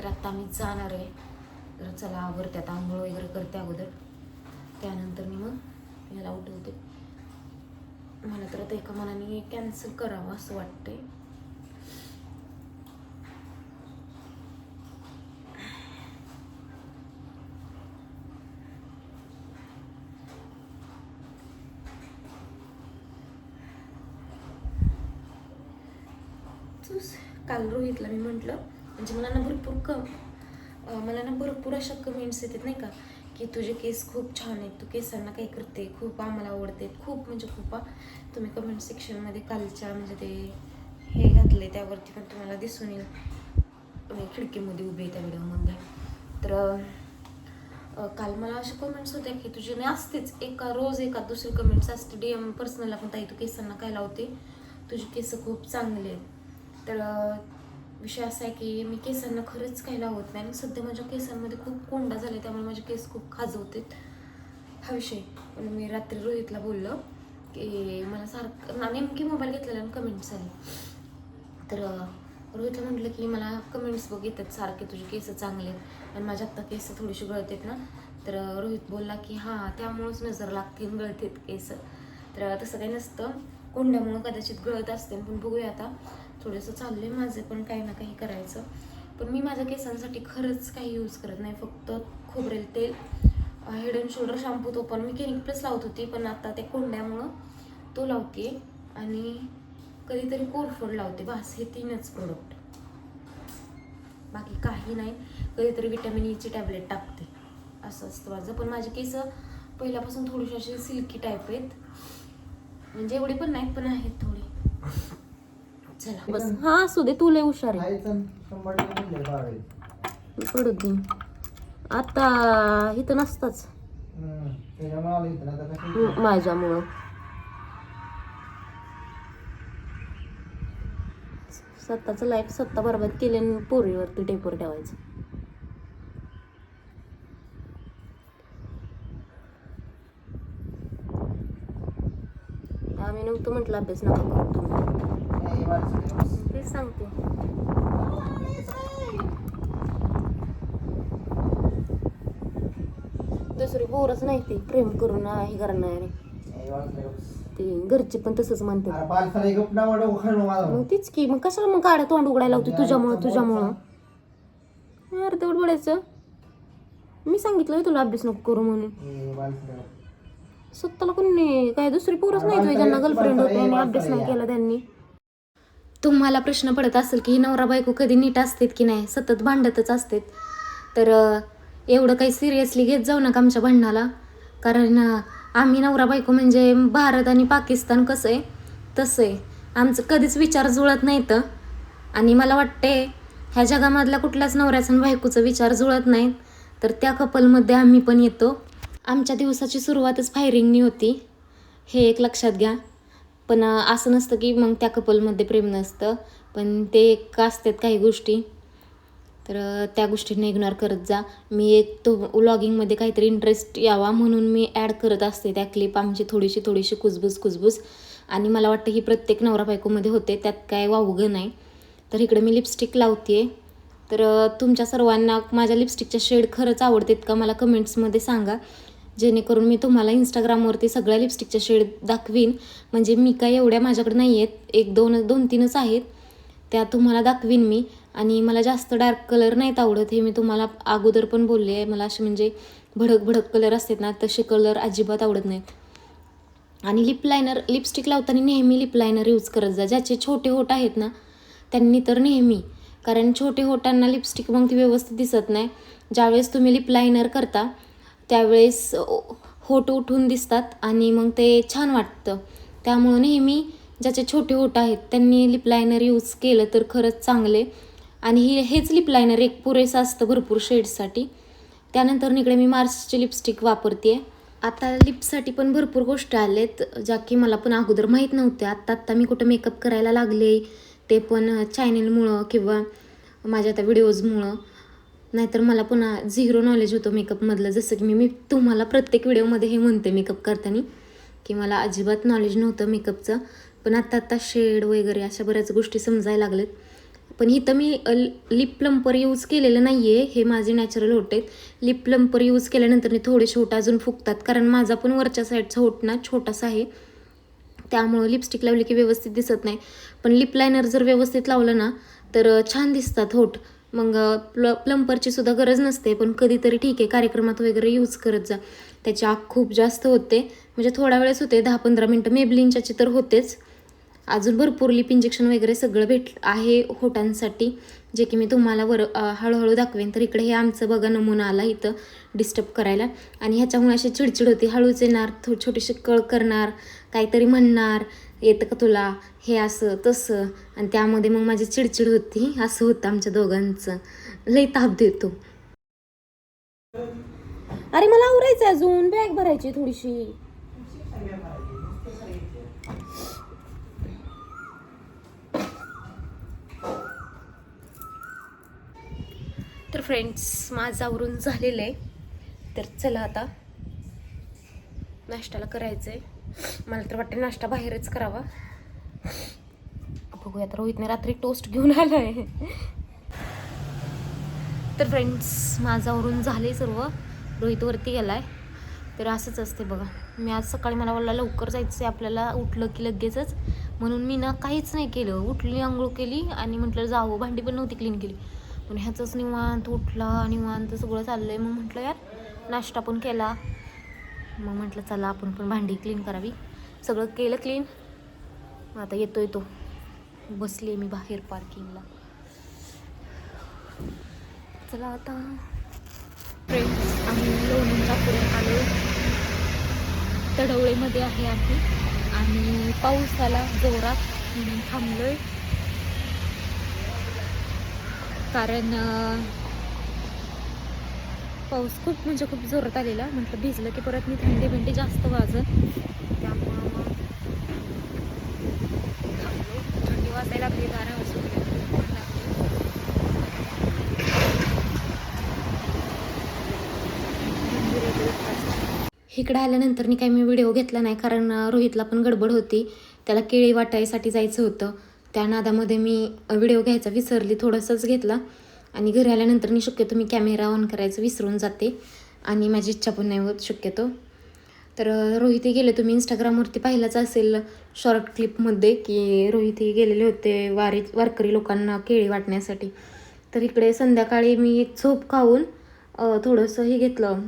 तर आत्ता मी जाणार आहे. तर चला आवरते आता आंघोळ वगैरे करते अगोदर. त्यानंतर मी मग याला उठवते. मला तर आता एका मनाने कॅन्सल करावं असं वाटतंय. काल रोहितला मी म्हटलं म्हणजे मला ना भरपूर क मला ना भरपूर अशा कमेंट्स येतात नाही का की तुझे केस खूप छान आहेत तू केसांना काय करते खूप आम्हाला आवडते खूप म्हणजे खूप तुम्ही कमेंट सेक्शनमध्ये कालच्या म्हणजे ते हे घातले त्यावरती पण तुम्हाला दिसून येईल. मी खिडकीमध्ये उभी आहे त्या व्हिडिओमध्ये तर काल मला अशा कमेंट्स होत्या की तुझे नाही असतेच एका रोज एका दुसरी कमेंट्स असते. डी एम पर्सनल पण ताई तू केसांना काय लावते? तुझे केस खूप चांगले आहेत. तर विषय असा आहे की मी केसांना खरंच काही लावत नाही. आणि सध्या माझ्या केसांमध्ये खूप कोंडा झाला त्यामुळे माझे केस खूप खाजवतात. हा विषय. पण मी रात्री रोहितला बोललो की मला सारखं नेमकी मोबाईल घेतलेला आणि कमेंट्स आले. तर रोहितला म्हटलं की मला कमेंट्स बघ येतात सारखे तुझे केस चांगले. आहेत आणि माझ्या आत्ता केस थोडीशी गळतात ना. तर रोहित बोलला की हां त्यामुळंच नजर लागते आणि केस. तर तसं काही नसतं. कोंड्यामुळं कदाचित गळत असते. पण बघूया आता. थोडंसं चाललं आहे माझं पण काही ना काही करायचं. पण मी माझ्या केसांसाठी खरंच काही यूज करत नाही फक्त खोबरेल तेल हेड अँड शोल्डर शॅम्पू तो पण मी केरिंग प्लस लावत होती पण आता ते कोंड्यामुळं तो लावते आणि कधीतरी कोरफड लावते बस हे तीनच प्रोडक्ट बाकी काही नाही कधीतरी विटॅमिन ईची टॅबलेट टाकते. असं असतं माझं. पण माझे केस पहिल्यापासून थोडीशी अशी सिल्की टाईप आहेत. म्हणजे एवढी पण नाहीत पण आहेत थोडी. चला बस. हा असू दे तुला हुशार आहे. पडत दे. आता इथं नसताच. माझ्यामुळं. स्वतःचं लाईफ स्वतः बरबाद केले पोरीवरती टेपर ठेवायचं. आम्ही नव्हतं म्हटलं अभ्यास नका करू तुम्ही. तेच सांगते दुसरी पोरच नाही ते प्रेम करून हे करणारे. ते घरचे पण तसंच अरे माझा. मग तीच की मग कशाला मग गाड्या तोंड उघडायला होती तुझ्यामुळं तुझ्यामुळं अर्धवट बोलायचं मी सांगितलं तुला अभ्यास नको करू म्हणून. स्वतःला कोणी काय दुसरी पोरच नाही तुझी ज्यांना गर्लफ्रेंड होते आणि अभ्यास नाही केला त्यांनी तुम्हाला प्रश्न पडत असेल की नवरा बायको कधी नीट असतात की नाही? सतत भांडतच असतात. तर एवढं काही सिरियसली घेत जाऊ नका आमच्या भांडणाला. कारण आम्ही नवरा बायको म्हणजे भारत आणि पाकिस्तान कसं आहे? तसं आहे. आमचं कधीच विचार जुळत नाहीत. आणि मला वाटते ह्या जगामधल्या कुठल्याच नवऱ्याचा आणि बायकोचा विचार जुळत नाही तर त्या कपलमध्ये आम्ही पण येतो. आमच्या दिवसाची सुरुवातच फायरिंगनी होती. हे एक लक्षात घ्या. पण असं नसतं की मग त्या कपलमध्ये प्रेम नसतं. पण ते एक असतात काही गोष्टी. तर त्या गोष्टींना इग्नोर करत जा. मी एक तो व्लॉगिंगमध्ये काहीतरी इंटरेस्ट यावा म्हणून मी ॲड करत असते त्या क्लिप आमची थोडीशी थोडीशी कुजबूज कुजबूज. आणि मला वाटतं ही प्रत्येक नवरा बायकोमध्ये होते त्यात काय वावगं नाही. तर इकडे मी लिपस्टिक लावते तर तुमच्या सर्वांना माझ्या लिपस्टिकच्या शेड खरंच आवडतात का मला कमेंट्समध्ये सांगा. जेणेकरून मी तुम्हाला इंस्टाग्रामवरती सगळ्या लिपस्टिकच्या शेड दाखवीन. म्हणजे मी काय एवढ्या माझ्याकडे नाही आहेत. एक दोन दोन तीनच आहेत. त्या तुम्हाला दाखवीन मी. आणि मला जास्त डार्क कलर नाहीत आवडत हे मी तुम्हाला अगोदर पण बोलले आहे. मला असे म्हणजे भडक भडक कलर असतात ना तसे कलर अजिबात आवडत नाहीत. आणि लिप लायनर लिपस्टिक लावताना नेहमी लिप लायनर यूज करत जा. ज्याचे छोटे होट आहेत ना त्यांनी तर नेहमी. कारण छोटे होटांना लिपस्टिक मग ती व्यवस्थित दिसत नाही. ज्यावेळेस तुम्ही लिप लायनर करता त्यावेळेस होट उठून दिसतात आणि मग ते छान वाटतं. त्यामुळं नेहमी ज्याचे छोटे होट आहेत त्यांनी लिप लायनर यूज केलं तर खरंच चांगले. आणि हे हेच लिप लायनर एक पुरेसं असतं भरपूर शेड्ससाठी त्यानंतर इकडे मी मार्सचे लिपस्टिक वापरते आता लिपसाठी पण भरपूर गोष्टी आलेत ज्या की मला पण अगोदर माहीत नव्हत्या. आत्ता आत्ता मी कुठं मेकअप करायला लागले ते पण चॅनेलमुळं किंवा माझ्या त्या व्हिडिओजमुळं नाहीतर मला पुन्हा झिरो नॉलेज होतं मेकअपमधलं जसं की मी मी तुम्हाला प्रत्येक व्हिडिओमध्ये हे म्हणते मेकअप करताना की मला अजिबात नॉलेज नव्हतं मेकअपचं पण आत्ता आत्ता शेड वगैरे अशा बऱ्याच गोष्टी समजायला लागलेत पण इथं मी लिप प्लम्पर यूज केलेलं नाही आहे हे माझे नॅचरल होट आहेत लिप प्लम्पर यूज केल्यानंतर थोडेसे होट अजून फुगतात कारण माझा पण वरच्या साईडचा होट ना छोटासा आहे. त्यामुळं लिपस्टिक लावली की व्यवस्थित दिसत नाही. पण लिप लायनर जर व्यवस्थित लावलं ना तर छान दिसतात होठ मग प्ल प्लम्परची सुद्धा गरज नसते पण कधीतरी ठीक आहे कार्यक्रमात वगैरे यूज करत जा. त्याची आग खूप जास्त होते. म्हणजे थोडा वेळेस होते दहा पंधरा मिनटं. मेबलिनच्याची तर होतेच. अजून भरपूर लिप इंजेक्शन वगैरे सगळं भेट आहे होटांसाठी जे की मी तुम्हाला वर हळूहळू दाखवेन. तर इकडे हे आमचं बघा नमुना आला इथं डिस्टर्ब करायला. आणि ह्याच्यामुळे अशी चिडचिड होती. हळूच येणार थो छोटीशी कळ करणार काहीतरी म्हणणार. येतं का तुला? हे असं तसं. आणि त्यामध्ये मग माझी चिडचिड होती. असं होतं आमच्या दोघांचं. लई ताप देतो. अरे मला आवरायचं अजून. बॅग भरायची थोडीशी. तर फ्रेंड्स माझं आवरून झालेलं आहे. तर चला आता नाश्त्याला करायचं आहे मला तर वाटतं नाश्ता बाहेरच करावा. बघूया तर रोहितने रात्री टोस्ट घेऊन आला आहे तर फ्रेंड्स माझावरून झाले सर्व. रोहितवरती गेला गेलाय. तर असंच असते बघा. मी आज सकाळी मला बोलला लवकर जायचं आहे आपल्याला उठलं की लगेचच. म्हणून मी ना काहीच नाही केलं. उठली आंघोळ केली आणि म्हटलं जावं. भांडी पण नव्हती क्लीन केली. पण ह्याचंच निवांत उठला निवांत सगळं चाललं आहे मग म्हटलं यार नाश्ता पण केला. मग म्हटलं चला आपण पण भांडी क्लीन करावी. सगळं केलं क्लीन मग आता येतो तो. बसली मी बाहेर पार्किंगला चला आता. फ्रेंड्स आम्ही लोणंदला पुढे आलो. तडवळेमध्ये आहे आम्ही. आणि पाऊस आला जोरात म्हणून थांबलोय. कारण पाऊस खूप म्हणजे खूप जोरात आलेला. म्हटलं भिजलं की परत मी थंडी भिंडी जास्त वाजत. त्यामुळं मग थंडी वाजायला लागली गारा वाजून इकडे आल्यानंतर मी काही मी व्हिडिओ घेतला नाही कारण रोहितला पण गडबड होती. त्याला केळी वाटायसाठी जायचं होतं. त्या नादामध्ये मी व्हिडिओ घ्यायचा विसरली थोडंसंच घेतला. आणि घरी आल्यानंतर मी शक्यतो मी कॅमेरा ऑन करायचं विसरून जाते आणि माझी इच्छा पण नाही होत शक्यतो. तर रोहितही गेले तुम्ही इंस्टाग्रामवरती पाहिलंच असेल शॉर्ट क्लिपमध्ये की रोहितही गेलेले होते वारी वारकरी लोकांना केळी वाटण्यासाठी. तर इकडे संध्याकाळी मी एक झोप खाऊन थोडंसं हे घेतलं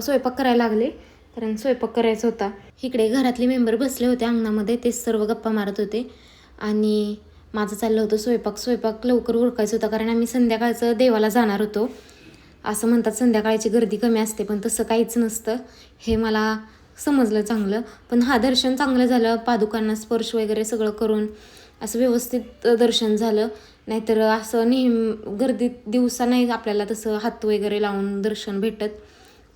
स्वयंपाक करायला लागले. कारण स्वयंपाक करायचा होता. इकडे घरातले मेंबर बसले होते अंगणामध्ये ते सर्व गप्पा मारत होते. आणि माझं चाललं होतं स्वयंपाक. स्वयंपाक लवकर उरकायचं होता कारण आम्ही संध्याकाळचं देवाला जाणार होतो. असं म्हणतात संध्याकाळची गर्दी कमी असते पण तसं काहीच नसतं. हे मला समजलं चांगलं. पण हा दर्शन चांगलं झालं. पादुकांना स्पर्श वगैरे सगळं करून असं व्यवस्थित दर्शन झालं. नाहीतर असं नेहमी गर्दीत दिवसा नाही आपल्याला तसं हात वगैरे लावून दर्शन भेटत.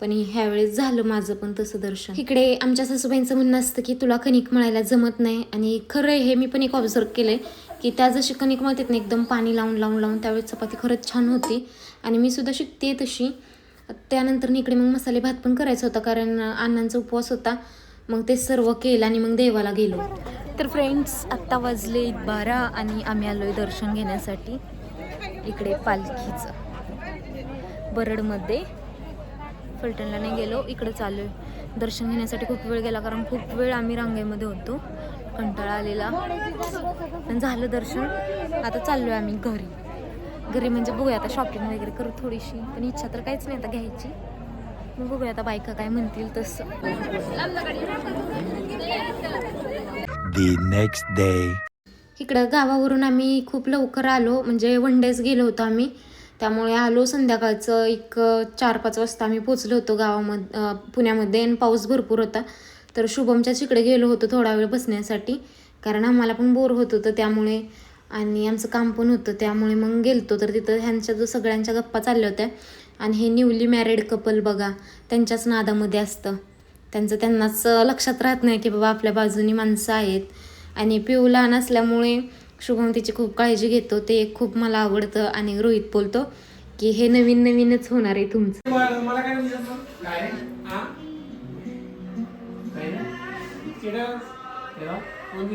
पण ह्यावेळेस झालं माझं पण तसं दर्शन. इकडे आमच्या सासूबाईंचं म्हणणं असतं की तुला कणिक मळायला जमत नाही आणि खरं आहे हे मी पण एक ऑब्झर्व आहे की त्या जशी कणिक मळतात ना एकदम पाणी लावून लावून लावून त्यावेळेस चपाती खरंच छान होती. आणि मी सुद्धा शिकते तशी. त्यानंतर इकडे मग मसाले भात पण करायचा होता कारण अण्णांचा उपवास होता. मग ते सर्व केलं आणि मग देवाला गेलो. तर फ्रेंड्स आत्ता वाजले बारा आणि आम्ही आलोय दर्शन घेण्यासाठी. इकडे पालखीचं. बरडमध्ये. फलटणला नाही गेलो इकडे चालू आहे दर्शन घेण्यासाठी खूप वेळ गेला कारण खूप वेळ आम्ही रांगेमध्ये होतो. कंटाळा आलेला. पण झालं दर्शन. आता चाललो आहे आम्ही घरी. घरी म्हणजे बघूया आता शॉपिंग वगैरे करू थोडीशी. पण इच्छा तर काहीच नाही आता घ्यायची. मग बघूया आता बायका काय म्हणतील तसं. Next day. इकडं गावावरून आम्ही खूप लवकर आलो. म्हणजे वन डेज गेलो होतो आम्ही. त्यामुळे आलो संध्याकाळचं. एक चार पाच वाजता आम्ही पोचलो होतो गावामध्ये पुण्यामध्ये. आणि पाऊस भरपूर होता. तर शुभमच्या तिकडे गेलो होतो थोडा वेळ बसण्यासाठी. कारण आम्हाला पण बोर होत होतं त्यामुळे आणि आमचं काम पण होतं त्यामुळे मग गेलतो. तर तिथं ह्यांच्या जो सगळ्यांच्या गप्पा चालल्या होत्या. आणि हे न्यूली मॅरिड कपल बघा त्यांच्याच नादामध्ये असतं. त्यांचं त्यांनाच लक्षात राहत नाही की बाबा आपल्या बाजूनी माणसं आहेत. आणि पिऊ लहान असल्यामुळे शुभम तिची खूप काळजी घेतो. ते एक खूप मला आवडतं आणि रोहित बोलतो की हे नवीन नवीनच होणार आहे तुमचं. students, you know, when